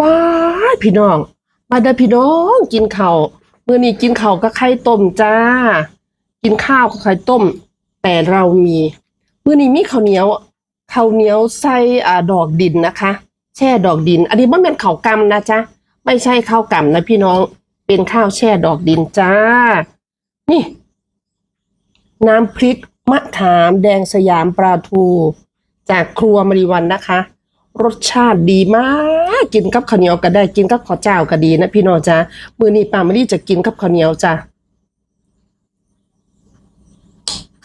ว้าพี่น้อง มาเด้อพี่น้องกินข้าวมื้อนี้กินข้าวกับไข่ต้มจ้า กินข้าวกับไข่ต้ม แต่เรามีมื้อนี้มีข้าวเหนียวข้าวเหนียวใส่อ่าดอกดินนะคะ แช่ดอกดิน อันนี้บ่แม่นข้าวกำนะจ๊ะไม่ใช่ข้าวกำนะพี่น้องเป็นข้าวแช่ดอกดินจ้า นี่ น้ำพริกมะขามแดงสยามปลาทู จากครัวมริวันนะคะ รสชาติดีมาก กินกับข้าวเหนียวก็ได้กินกับข้าวเจ้าก็ดีนะพี่น้องจ้ามือนี้ปามารีจะกินกับข้าวเหนียวจ้า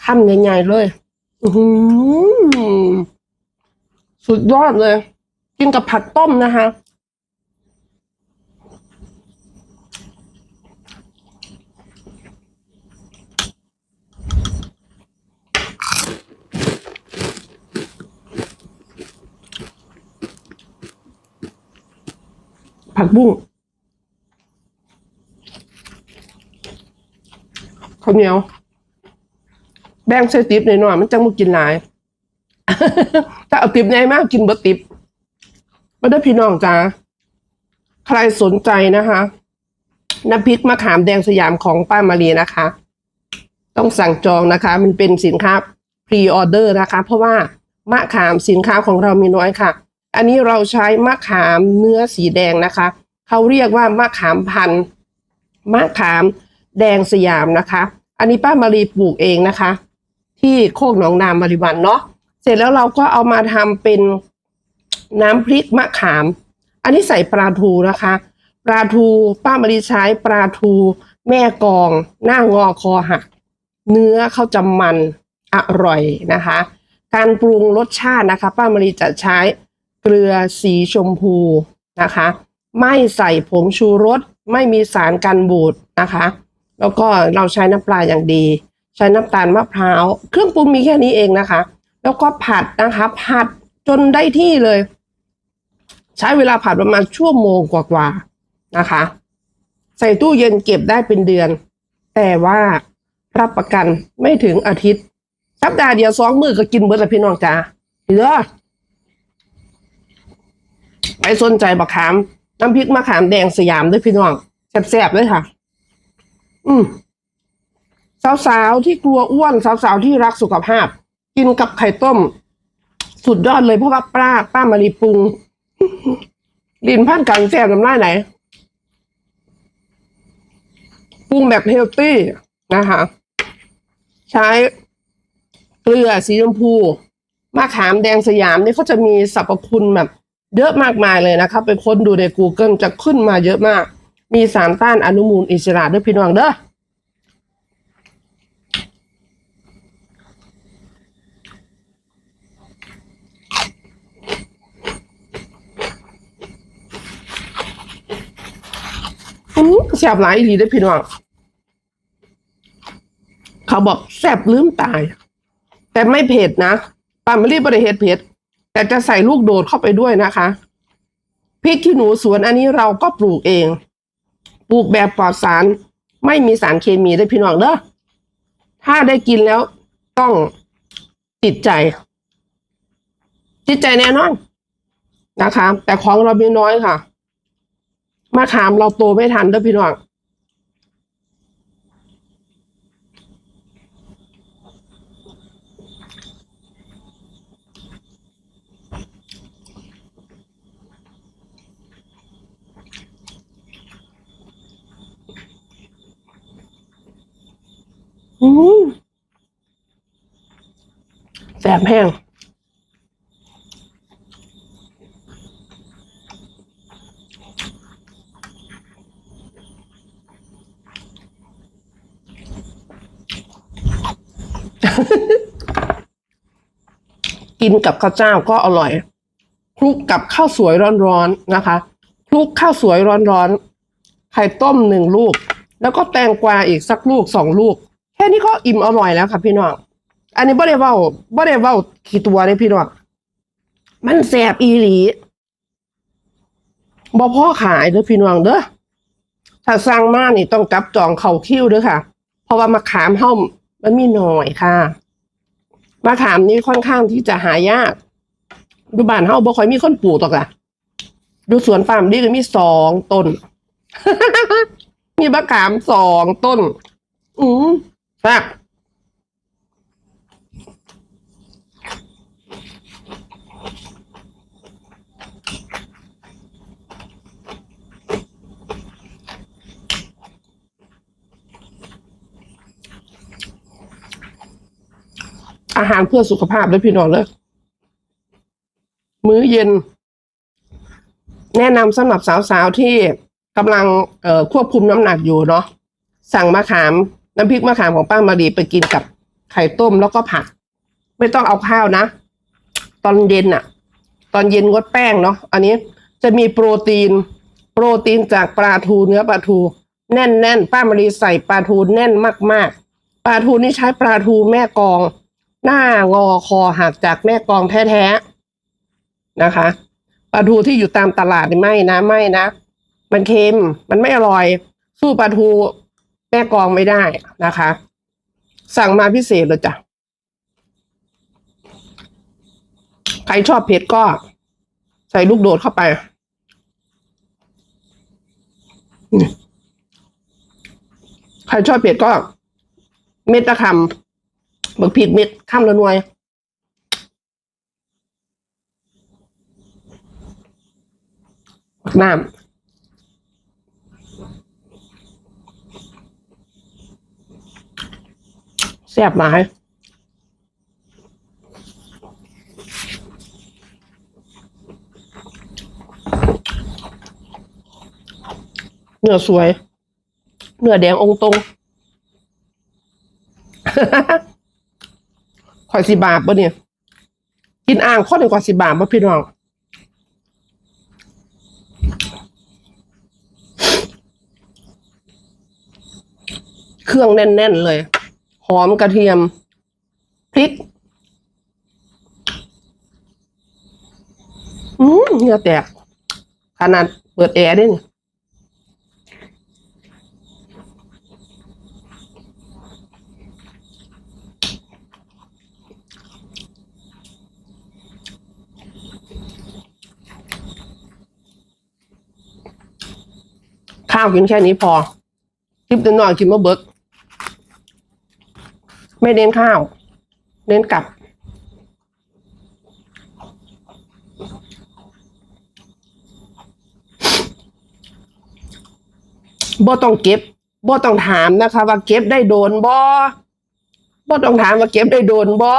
คำใหญ่ๆเลยอือหือสุดยอดเลย กินกับผักต้มนะคะ ผักบุ้งข้าวเหนียว แบ่งใส่ติ๊บหน่อยๆมันจังมุกินหลาย ถ้าเอาติ๊บใหญ่มากกินเบอติ๊บไม่ได้พี่น้องจ้าใครสนใจนะคะน้ำพริกมะขามแดงสยามของป้ามารีนะคะ ต้องสั่งจองนะคะ มันเป็นสินค้าพรีออเดอร์นะคะ เพราะว่ามะขามสินค้าของเรามีน้อยค่ะ อันนี้เราใช้มะขามเนื้อสีแดงนะคะ เขาเรียกว่ามะขามพันธุ์มะขามแดงสยามนะคะ อันนี้ป้ามารีปลูกเองนะคะ ที่โคกหนองนามาริวันเนาะ เสร็จแล้วเราก็เอามาทำเป็นน้ำพริกมะขาม อันนี้ใส่ปลาทูนะคะ ปลาทูป้ามารีใช้ปลาทู แม่กอง หน้างอคอหัก เนื้อเขาจะมันอร่อยนะคะ การปรุงรสชาตินะคะ ป้ามารีจะใช้ เกลือสีชมพูนะคะ ไม่ใส่ผงชูรส ไม่มีสารกันบูดนะคะ แล้วก็เราใช้น้ำปลาอย่างดี ใช้น้ำตาลมะพร้าว เครื่องปรุงมีแค่นี้เองนะคะ แล้วก็ผัดนะคะ ผัดจนได้ที่เลย ใช้เวลาผัดประมาณชั่วโมงกว่าๆนะคะ ใส่ตู้เย็นเก็บได้เป็นเดือน แต่ว่ารับประกันไม่ถึงอาทิตย์สัปดาห์เดียวสองมือก็กินเบิร์ดละพี่น้องจ้าเหลือ ไปสนใจบักขาม น้ำพริกมะขามแดงสยามด้วยพี่น้องแซ่บๆเลยค่ะ อืมสาวๆที่กลัวอ้วนสาวๆที่รักสุขภาพ กินกับไข่ต้ม สุดยอดเลยเพราะว่าป้าป้ามารีปรุงลินพันกันแซ่บน้ำลายไหนปรุงแบบเฮลตี้นะคะใช้เกลือสีชมพูมะขามแดงสยามนี่เขาจะมีสรรพคุณแบบ เยอะมากมายเลยนะครับ ไปค้นดูใน Google จะขึ้นมาเยอะมาก มีสารต้านอนุมูลอิสระด้วยพี่น้องเด้อแซ่บหลายอีหลีได้พี่น้อง เขาบอกแซ่บลืมตาย แต่ไม่เผ็ดนะปาไม่รีบริเฮ็ดเผ็ด แต่จะใส่ลูกโดดเข้าไปด้วยนะคะพริกขี้หนูสวนอันนี้เราก็ปลูกเอง ปลูกแบบปลอดสาร ไม่มีสารเคมีได้พี่น้องเด้อถ้าได้กินแล้วต้องติดใจ ติดใจแน่นอนนะคะ แต่ของเรามีน้อยค่ะมะขามเราโตไม่ทันเด้อพี่น้อง แสบแห้งกินกับข้าวเจ้าก็อร่อยคลุกกับข้าวสวยร้อนๆนะคะคลุกข้าวสวยร้อนๆไข่ต้มหนึ่งลูก แล้วก็แตงกวาอีกสักลูกสองลูก แค่นี้ก็อิ่มอร่อยแล้วค่ะพี่น้อง อันนี้บ่ได้เว้าบ่ได้เว้าขี้ตัวเลยพี่น้อง มันแสบอีหลีบ่พ่อขายเด้อพี่น้องเด้อ ถ้าสั่งมานี่ต้องจับจองเข้าคิ้วเด้อค่ะ เพราะว่ามะขามเฮามันมีหน่อยค่ะมะขามนี่ค่อนข้างที่จะหายากดูบ้านเฮาบ่ค่อยมีคนปลูกตอกล่ะดูสวนฟาร์มดีก็มีสองต้น มีมะขามสองต้น อืม แซ่บอาหารเพื่อสุขภาพเลยพี่น้องเลยมื้อเย็น แนะนำสำหรับสาวๆที่กำลังควบคุมน้ำหนักอยู่เนาะสั่งมะขาม น้ำพริกมะขามของป้ามารีไปกินกับไข่ต้มแล้วก็ผัก ไม่ต้องเอาข้าวนะ ตอนเย็นอะตอนเย็นงดแป้งเนาะอันนี้จะมีโปรตีน โปรตีนจากปลาทูเนื้อปลาทู แน่นๆป้ามารีใส่ปลาทูแน่นมากๆปลาทูนี่ใช้ปลาทูแม่กอง หน้างอคอหักจากแม่กองแท้ๆนะคะปลาทูที่อยู่ตามตลาดนี่ไม่นะไม่นะ มันเค็มมันไม่อร่อย สู้ปลาทู แม่กองไม่ได้นะคะ สั่งมาพิเศษเลยจ้ะ ใครชอบเผ็ดก็ใส่ลูกโดดเข้าไป ใครชอบเผ็ดก็ เม็ดละคำบักผิดเม็ดคำละหน่วยน้ำ แซ่บหลายเนื้อสวย เนื้อแดงองตรงข่อยสิบาทปะเนี่ย กินอ่างข้อหนึ่งกว่าสิบาทปะพี่น้องเครื่องแน่น ๆ เลย หอมกระเทียม พริกอืมเหงื่อแตก ขนาดเปิดแอร์ด้วยนี่ข้าวกินแค่นี้พอทิปเดินหน่อยกินมะเบิก ไม่เน้นข้าว เน้นกลับ บ่ต้องเก็บ บ่ต้องถามนะคะ ว่าเก็บได้โดนบ่ บ่ต้องถามว่าเก็บได้โดนบ่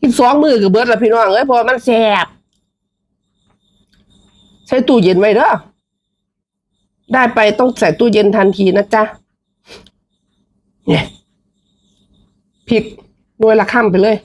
กินสองมือกับเบิร์ดละพี่น้องเอ้ยเพราะมันแสบใช้ตู้เย็นไว้เด้อได้ไปต้องใส่ตู้เย็นทันทีนะจ๊ะ เนี่ยพริกโดยละข้ามไปเลย